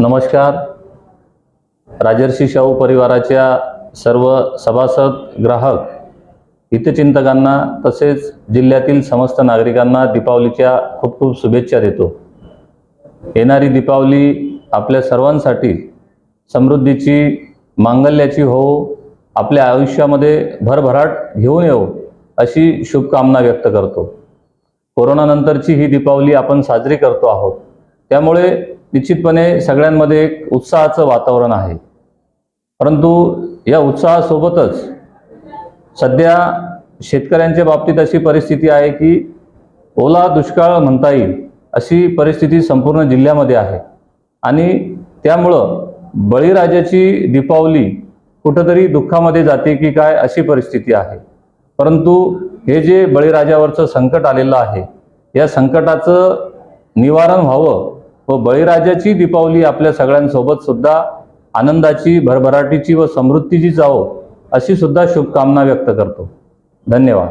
नमस्कार. राजर्षी शाहू परिवाराच्या सर्व सभासद ग्राहक हितचिंतकांना तसेच जिल्ह्यातील समस्त नागरिकांना दीपावलीच्या खूप खूप शुभेच्छा देतो. येणारी दीपावली आपल्या सर्वांसाठी समृद्धीची मांगल्याची हो आपल्या आयुष्यामध्ये भरभराट घेऊन येऊ अशी शुभकामना व्यक्त करतो. कोरोनानंतरची ही दीपावली आपण साजरी करतो आहोत. त्यामुळे निश्चितपणे सगळ्यांमध्ये एक उत्साहाचं वातावरण आहे. परंतु या उत्साहासोबतच सध्या शेतकऱ्यांच्या बाबतीत अशी परिस्थिती आहे की ओला दुष्काळ म्हणता येईल अशी परिस्थिती संपूर्ण जिल्ह्यामध्ये आहे. आणि त्यामुळं बळीराजाची दीपावली कुठंतरी दुःखामध्ये जाते की काय अशी परिस्थिती आहे. परंतु हे जे बळीराजावरचं संकट आलेलं आहे या संकटाचं निवारण व्हावं व बळीराजाची दीपावली आपल्या सगळ्यांसोबत सुद्धा आनंदाची भरभराटीची व समृद्धीची जावो अशी सुद्धा शुभकामना व्यक्त करतो. धन्यवाद.